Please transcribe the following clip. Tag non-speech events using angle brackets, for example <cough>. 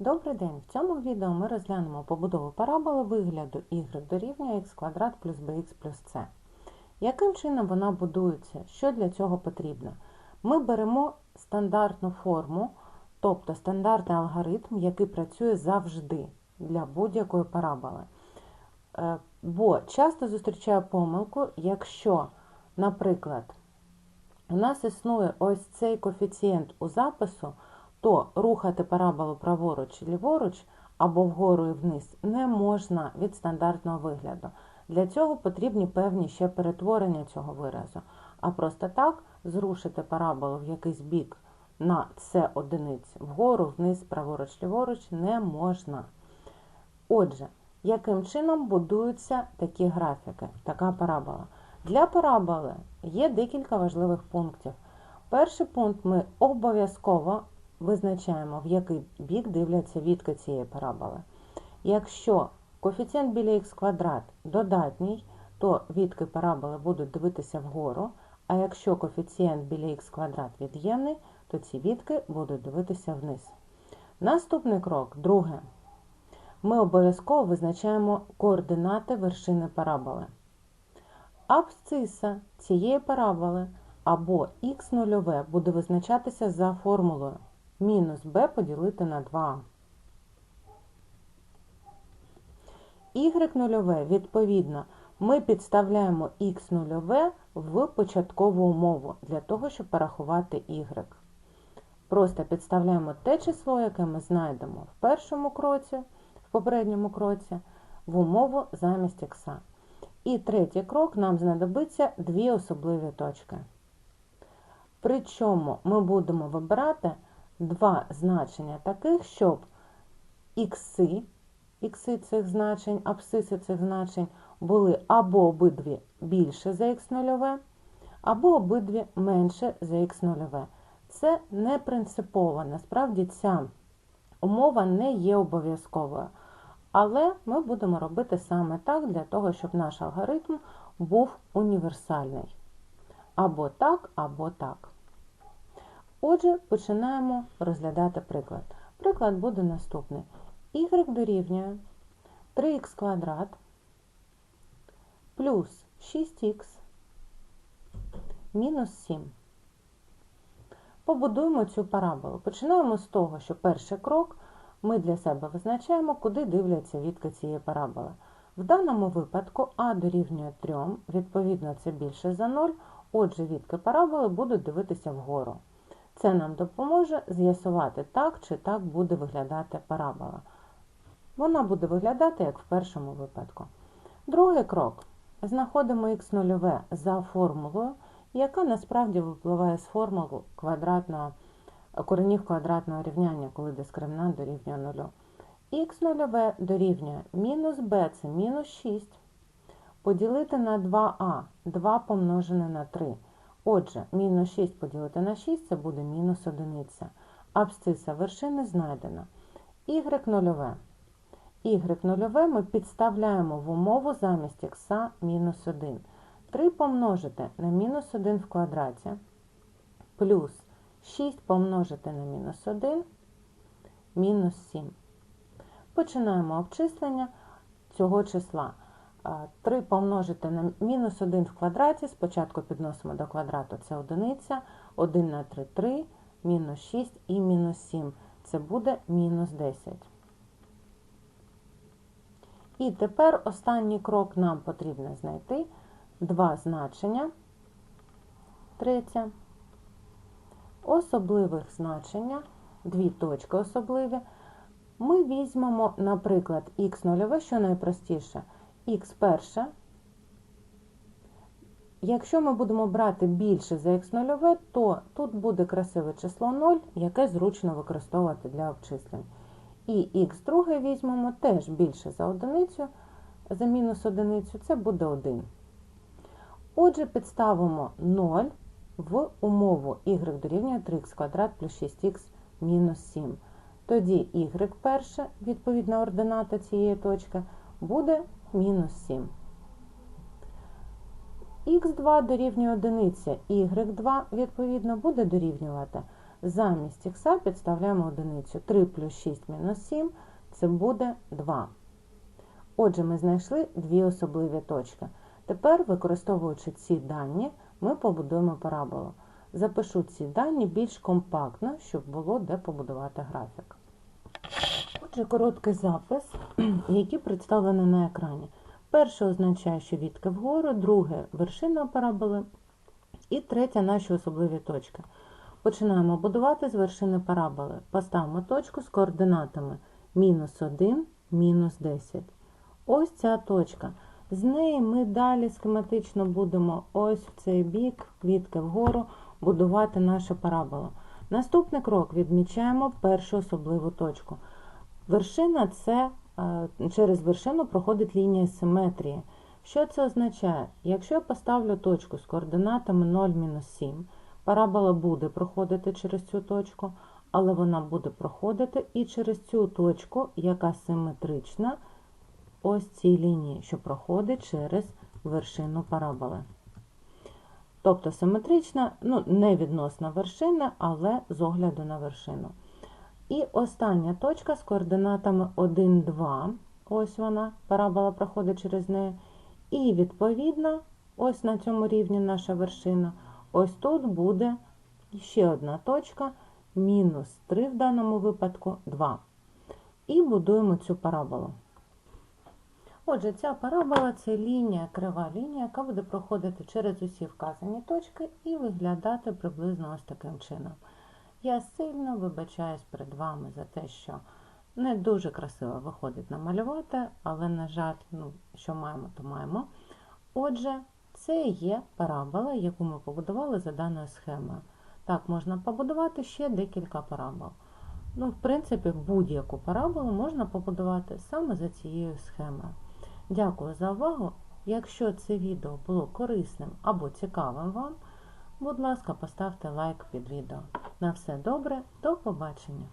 Добрий день! В цьому відео ми розглянемо побудову параболи вигляду y дорівнює x квадрат плюс bx плюс c. Яким чином вона будується? Що для цього потрібно? Ми беремо стандартну форму, тобто стандартний алгоритм, який працює завжди для будь-якої параболи. Е, Бо часто зустрічаю помилку, якщо, наприклад, у нас існує ось цей коефіцієнт у запису, то рухати параболу праворуч і ліворуч або вгору і вниз не можна від стандартного вигляду. Для цього потрібні певні ще перетворення цього виразу. А просто так зрушити параболу в якийсь бік на С одиниць вгору, вниз, праворуч, ліворуч не можна. Отже, яким чином будуються такі графіки, така парабола? Для параболи є декілька важливих пунктів. Перший пункт ми обов'язково визначаємо, в який бік дивляться відки цієї параболи. Якщо коефіцієнт біля х квадрат додатній, то відки параболи будуть дивитися вгору, а якщо коефіцієнт біля х квадрат від'ємний, то ці відки будуть дивитися вниз. Наступний крок, друге. Ми обов'язково визначаємо координати вершини параболи. Абсциса цієї параболи або х0 буде визначатися за формулою мінус b поділити на 2. Y0, відповідно, ми підставляємо х0 в початкову умову для того, щоб порахувати y. Просто підставляємо те число, яке ми знайдемо в першому кроці, в попередньому кроці, в умову замість х. І третій крок нам знадобиться дві особливі точки. Причому ми будемо вибирати два значення таких, щоб ікси, ікси цих значень, абсциси цих значень були або обидві більше за х0, або обидві менше за х0. Це не принципово, насправді ця умова не є обов'язковою. Але ми будемо робити саме так, для того, щоб наш алгоритм був універсальний. Або так, або так. Отже, починаємо розглядати приклад. Приклад буде наступний. y дорівнює 3х квадрат плюс 6х мінус 7. Побудуємо цю параболу. Починаємо з того, що перший крок ми для себе визначаємо, куди дивляться відки цієї параболи. В даному випадку а дорівнює 3, відповідно, це більше за 0, отже, відки параболи будуть дивитися вгору. Це нам допоможе з'ясувати, так чи так буде виглядати парабола. Вона буде виглядати, як в першому випадку. Другий крок. Знаходимо х0 за формулою, яка насправді випливає з формул квадратного, коренів квадратного рівняння, коли дискримінант дорівнює 0. х0 дорівнює мінус b це мінус 6. Поділити на 2а, 2 помножене на 3. Отже, мінус 6 поділити на 6 це буде мінус 1. Абсциса вершини знайдена. y0. y0 ми підставляємо в умову замість х мінус 1. 3 помножити на мінус 1 в квадраті плюс 6 помножити на мінус 1 мінус 7. Починаємо обчислення цього числа. 3 помножити на мінус 1 в квадраті, спочатку підносимо до квадрату, це одиниця, 1 на 3 3, мінус 6 і мінус 7. Це буде мінус 10. І тепер останній крок нам потрібно знайти два значення. Третє. Особливих значення, дві точки особливі. Ми візьмемо, наприклад, х0, що найпростіше – х перше. Якщо ми будемо брати більше за х0, то тут буде красиве число 0, яке зручно використовувати для обчислень. І х друге візьмемо теж більше за одиницю, за мінус одиницю, це буде 1. Отже, підставимо 0 в умову y дорівнює 3х квадрат плюс 6х мінус 7. Тоді y перше, відповідна ордината цієї точки, буде мінус 7. Х2 дорівнює 1, y2, відповідно, буде дорівнювати Замість х підставляємо одиницю. 3 плюс 6 мінус 7 це буде 2. Отже, ми знайшли дві особливі точки. Тепер, використовуючи ці дані, ми побудуємо параболу. Запишу ці дані більш компактно, щоб було де побудувати графік. Отже, короткий запис, <clears throat> який представлений на екрані. Перше означає, що відки вгору, друге вершина параболи і третє наші особливі точки. Починаємо будувати з вершини параболи. Поставимо точку з координатами мінус 1, мінус 10. Ось ця точка. З неї ми далі схематично будемо ось в цей бік, відки вгору, будувати нашу параболу. Наступний крок відмічаємо першу особливу точку. Вершина це е, через вершину проходить лінія симетрії. Що це означає? Якщо я поставлю точку з координатами 0-7, парабола буде проходити через цю точку, але вона буде проходити і через цю точку, яка симетрична ось цій лінії, що проходить через вершину параболи. Тобто симетрична, ну, не відносна вершина, але з огляду на вершину. І остання точка з координатами 1, 2. Ось вона, парабола проходить через неї. І, відповідно, ось на цьому рівні наша вершина. Ось тут буде ще одна точка, мінус 3 в даному випадку 2. І будуємо цю параболу. Отже, ця парабола це лінія, крива лінія, яка буде проходити через усі вказані точки і виглядати приблизно ось таким чином. Я сильно вибачаюсь перед вами за те, що не дуже красиво виходить намалювати, але, на жаль, ну, що маємо, то маємо. Отже, це є парабола, яку ми побудували за даною схемою. Так, можна побудувати ще декілька парабол. Ну, в принципі, будь-яку параболу можна побудувати саме за цією схемою. Дякую за увагу! Якщо це відео було корисним або цікавим вам, будь ласка, поставте лайк під відео. На все добре, до побачення!